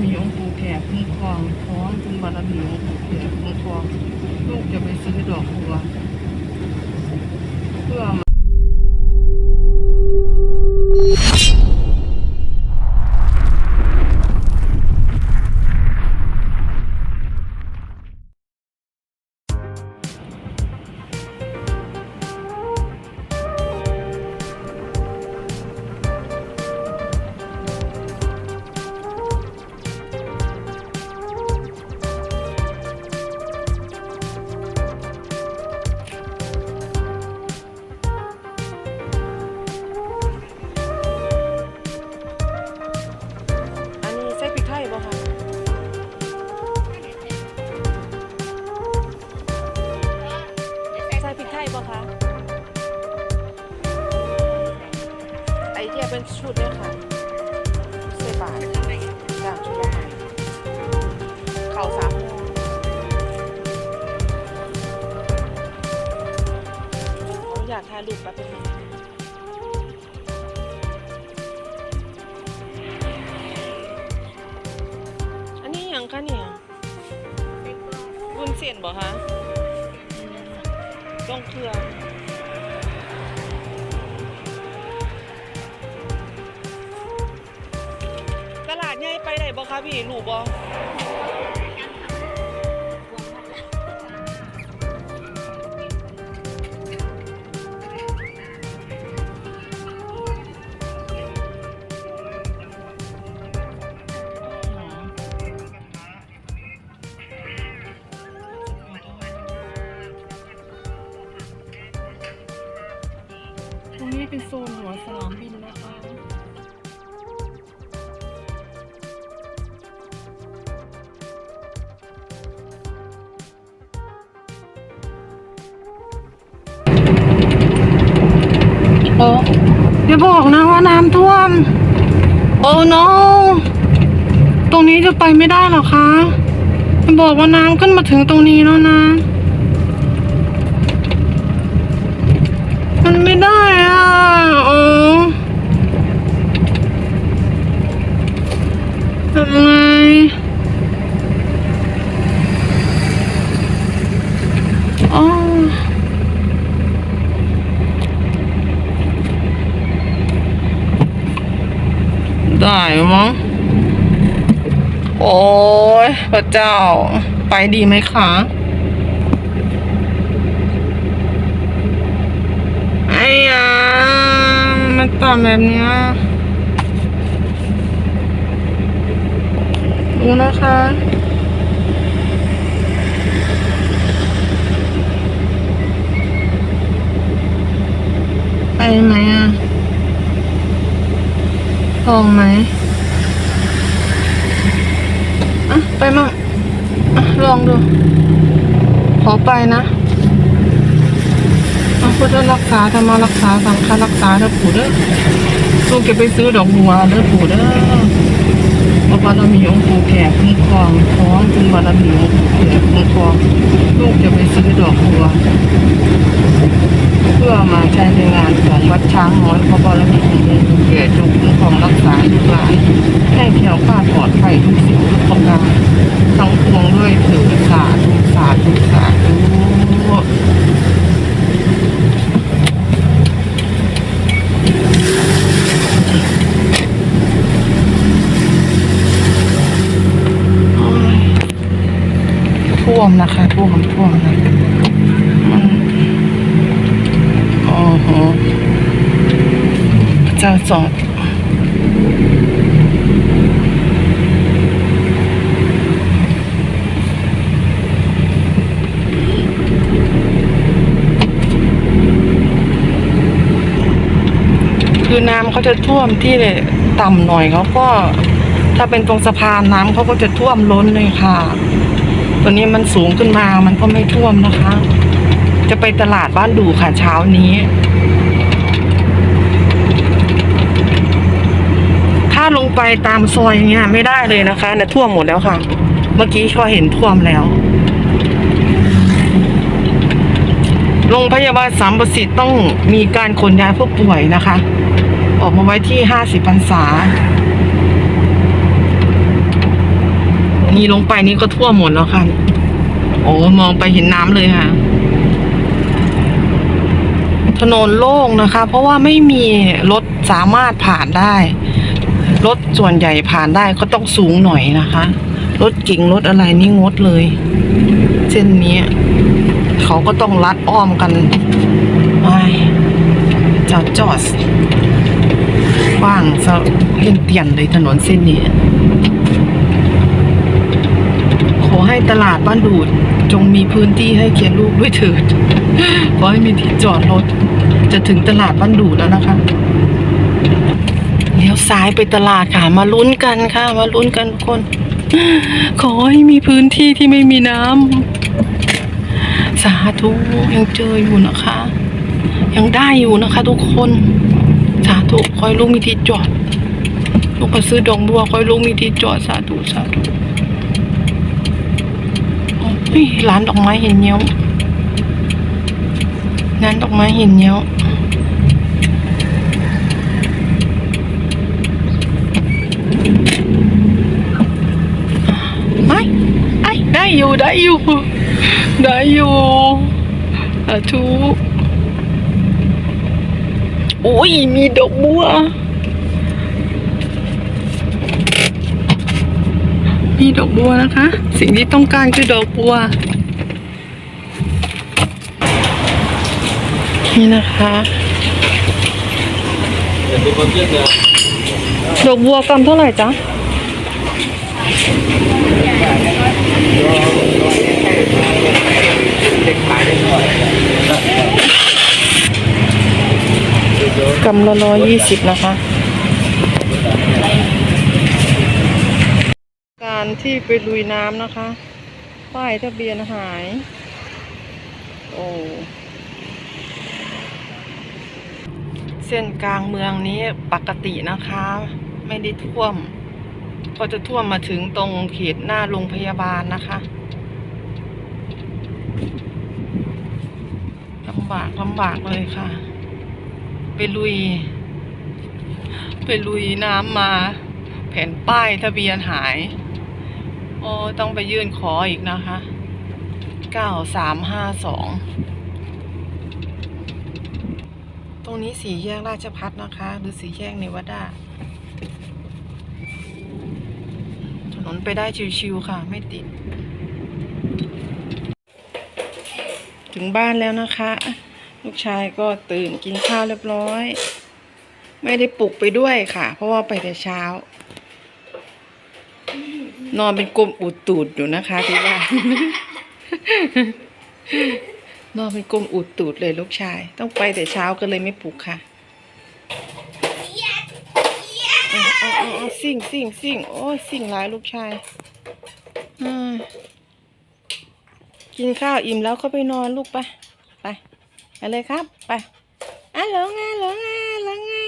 มีองค์ปู่แก่คุ้มครองขอให้คุณบารมีองค์ปู่แก่คุ้มครองลูกจะไปซื้อดอกบัวเพื่อ ถ่ายรูปแป๊บนึงอันนี้ยังคะเนี่ยวุ้นเส้นบ่คะต้องเครื่องตลาดใหญ่ไปไหนบ่คะพี่รู้บ่ เป็นโซนหัวสนามบินนะคะ โอ้อย่าบอกนะว่าน้ำท่วม โอ้ no ตรงนี้จะไปไม่ได้หรอคะอย่าบอกว่าน้ำขึ้นมาถึงตรงนี้แล้วนะ มันไม่ได้ อะโอ้ทำไงอ๋อได้มั้ง โอ้ยพระเจ้า ไปดีไหมคะไอ้ยามันต่ำ แบบนี้ดูนะคะไปไหมอะลองไหมอะไปมั่งลองดู ขอไปนะ พุทธรักษาธรรมารักษาสังฆรักษาเด้อปู่เด้อลูกเก็บไปซื้อดอกบัวเด้อปู่เด้อพระบารมีองค์ปู่แขกคุ้มครองขอให้คุณบารมีองค์ปู่แขกคุ้มครองลูกจะไปซื้อดอกบัว เพื่อมาใช้ในงานของวัดช้างน้อยพระบารมีองค์ปู่แขกจงคุ้มครองรักษาลูกหลานให้แคล้วคลาปลอดภัยทุกสิ่งทุกประการทั้งปวงด้วยถิดสาธุสาธุสาธุโอ้ยท่ วมนะคะท่วมท่วมนะโอ้โหพระเจ้าจอดคือน้ำเขาจะท่วมที่ต่ำหน่อยเขาก็ ถ้าเป็นตรงสะพานน้ำเขาก็จะท่วมล้นเลยค่ะ ตัวนี้มันสูงขึ้นมามันก็ไม่ท่วมนะคะ จะไปตลาดบ้านดูค่ะเช้านี้ ถ้าลงไปตามซอยเงี้ยไม่ได้เลยนะคะเนี่ยท่วมหมดแล้วค่ะ เมื่อกี้ก็เห็นท่วมแล้วโรงพยาบาลสามประสิทธิ์ต้องมีการขนย้ายผู้ป่วยนะคะ ออกมาไว้ที่ห้าสิบพรรษา นี่ลงไปนี่ก็ทั่วหมดแล้วค่ะ โอ้มองไปเห็นน้ำเลยค่ะ ถนนโล่งนะคะ เพราะว่าไม่มีรถสามารถผ่านได้ รถส่วนใหญ่ผ่านได้ก็ต้องสูงหน่อยนะคะ รถเก่งรถอะไรนี่งดเลย เส้นนี้ เขาก็ต้องลัดอ้อมกันไอจ้าจอสกว้างซะเล่นเตียนเลยถนนเส้นนี้ ขอให้ตลาดบ้านดูดจงมีพื้นที่ให้เขียนลูกด้วยเถิด ขอให้มีที่จอดรถ จะถึงตลาดบ้านดูดแล้วนะคะเลี้ยวซ้ายไปตลาดค่ะ มาลุ้นกันค่ะ มาลุ้นกันทุกคน ขอให้มีพื้นที่ที่ไม่มีน้ำสาธุยังเจออยู่นะคะ ยังได้อยู่นะคะ ทุกคน สาธุขอให้ลูกมีที่จอด ลูกมาซื้อดอกบัวขอให้ลูกมีที่จอดสาธุสาธุ ฮ้ยร้านดอกไม้เห็นเนี้ยวร้านดอกไม้เห็นเนี้ยวไม่ไอ้ได้อยู่ได้อยู่ได้อยู่สาธุโอ้ยมีดอกบัว มีดอกบัวนะคะ สิ่งที่ต้องการคือดอกบัว นี่นะคะ ดอกบัวกรัมเท่าไหร่จ๊ะกำละร้อยยี่สิบนะคะ ที่ไปลุยน้ำนะคะ ป้ายทะเบียนหาย โอ้เส้นกลางเมืองนี้ปกตินะคะ ไม่ได้ท่วม ก็จะท่วมมาถึงตรงเขตหน้าโรงพยาบาลนะคะลำบากลำบากเลยค่ะ ไปลุย ไปลุยน้ำมา แผ่นป้ายทะเบียนหาย โอ้ต้องไปยื่นขออีกนะคะเก้าสามห้าสองตรงนี้สีแยกราชพัฒนะคะ หรือสีแยกเนวาดาถนนไปได้ชิวๆค่ะ ไม่ติด ถึงบ้านแล้วนะคะ ลูกชายก็ตื่นกินข้าวเรียบร้อย ไม่ได้ปลุกไปด้วยค่ะ เพราะว่าไปแต่เช้า นอนเป็นกลมอุดตูดอยู่นะคะที่บ้านนอนเป็นกลมอุดตูดเลยลูกชาย ต้องไปแต่เช้าก็เลยไม่ปลุกค่ะเอาเอาเอาเอสิ่งสิ่งสิ่งโอ้สิ่งหลายลูกชายกินข้าวอิ่มแล้วก็ไปนอนลูกไป ไปไปเลยครับ ไปอะหลงอะหลงอะเหลงเหลงอะ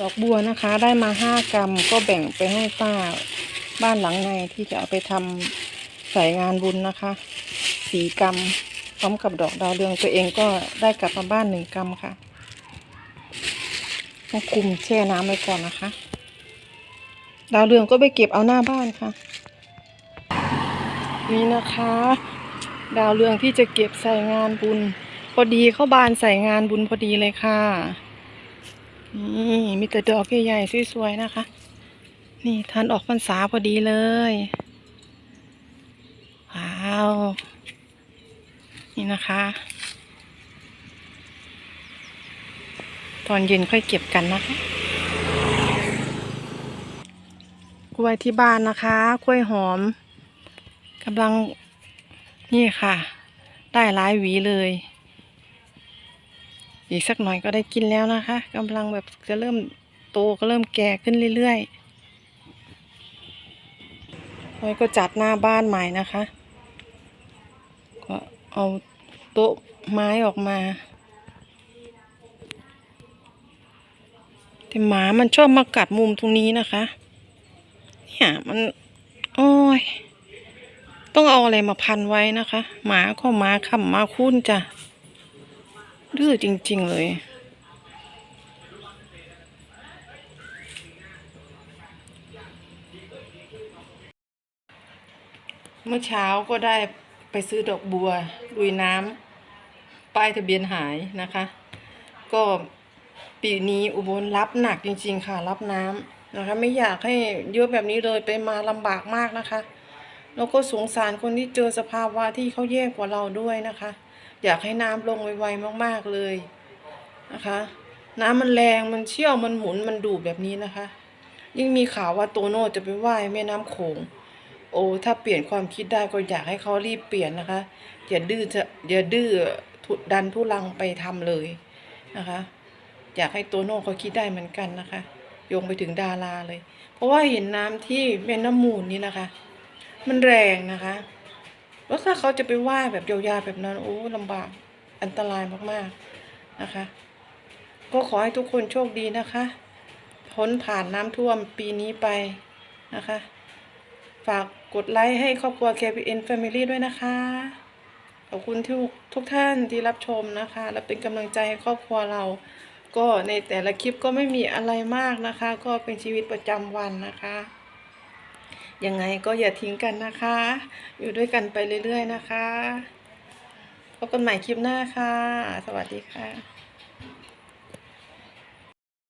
ดอกบัวนะคะได้มาห้ากรัมก็แบ่งไปให้ป้าบ้านหลังในที่จะเอาไปทำใส่งานบุญนะคะสี่กรัมพร้อมกับดอกดาวเรืองตัวเองก็ได้กลับมาบ้านหนึ่งกรัมค่ะต้องคุมแช่น้ำไว้ก่อนนะคะ ดาวเรืองก็ไปเก็บเอาหน้าบ้านค่ะ นี่นะคะ ดาวเรืองที่จะเก็บใส่งานบุญ พอดีเข้าบานใส่งานบุญพอดีเลยค่ะ นี่มีแต่ดอกใหญ่ๆสวยๆนะคะ นี่ทันออกพรรษาพอดีเลย ว้าว นี่นะคะ ตอนเย็นค่อยเก็บกันนะคะกล้วยที่บ้านนะคะกล้วยหอมกำลังนี่ค่ะ ได้หลายหวีเลย อีกสักหน่อยก็ได้กินแล้วนะคะกำลังแบบจะเริ่มโตก็เริ่มแก่ขึ้นเรื่อยๆน้อยก็จัดหน้าบ้านใหม่นะคะ ก็เอาโต๊ะไม้ออกมา แต่หมามันชอบมากัดมุมตรงนี้นะคะ เนี่ยมันโอ้ย ต้องเอาอะไรมาพันไว้นะคะ หมาก็หมาขำมาคุ้นจ้ะ ดื้อจริง ๆ เลย เมื่อเช้าก็ได้ไปซื้อดอกบัวลุยน้ำป้ายทะเบียนหายนะคะ ก็ปีนี้อุบลรับหนักจริง ๆ ค่ะ รับน้ำนะคะ ไม่อยากให้เยอะแบบนี้เลยไปมาลำบากมากนะคะ แล้วก็สงสารคนที่เจอสภาวะที่เขาแย่กว่าเราด้วยนะคะ อยากให้น้ำลงไวๆมากๆเลยนะคะ น้ำมันแรงมันเชี่ยวมันหมุนมันดูดแบบนี้นะคะ ยิ่งมีข่าวว่าโตโน่จะไปว่ายแม่น้ำโขง โอ้ถ้าเปลี่ยนความคิดได้ก็อยากให้เขารีบเปลี่ยนนะคะอย่าดื้อจะอย่าดื้อทุดันทุลังไปทำเลยนะคะ อยากให้โตโน่เขาคิดได้เหมือนกันนะคะโยงไปถึงดาราเลย เพราะว่าเห็นน้ำที่แม่น้ำมูลนี่นะคะ มันแรงนะคะ แล้วถ้าเขาจะไปว่าแบบยาวๆแบบนั้นโอ้ลำบากอันตรายมากๆนะคะ ก็ขอให้ทุกคนโชคดีนะคะพ้นผ่านน้ำท่วมปีนี้ไปนะคะ ฝากกดไลค์ให้ครอบครัว KPN Family ด้วยนะคะ ขอบคุณทุกทุกท่านที่รับชมนะคะ และเป็นกำลังใจให้ครอบครัวเรา ก็ในแต่ละคลิปก็ไม่มีอะไรมากนะคะ ก็เป็นชีวิตประจำวันนะคะ ยังไงก็อย่าทิ้งกันนะคะ อยู่ด้วยกันไปเรื่อยๆนะคะ พบกันใหม่คลิปหน้าค่ะ สวัสดีค่ะ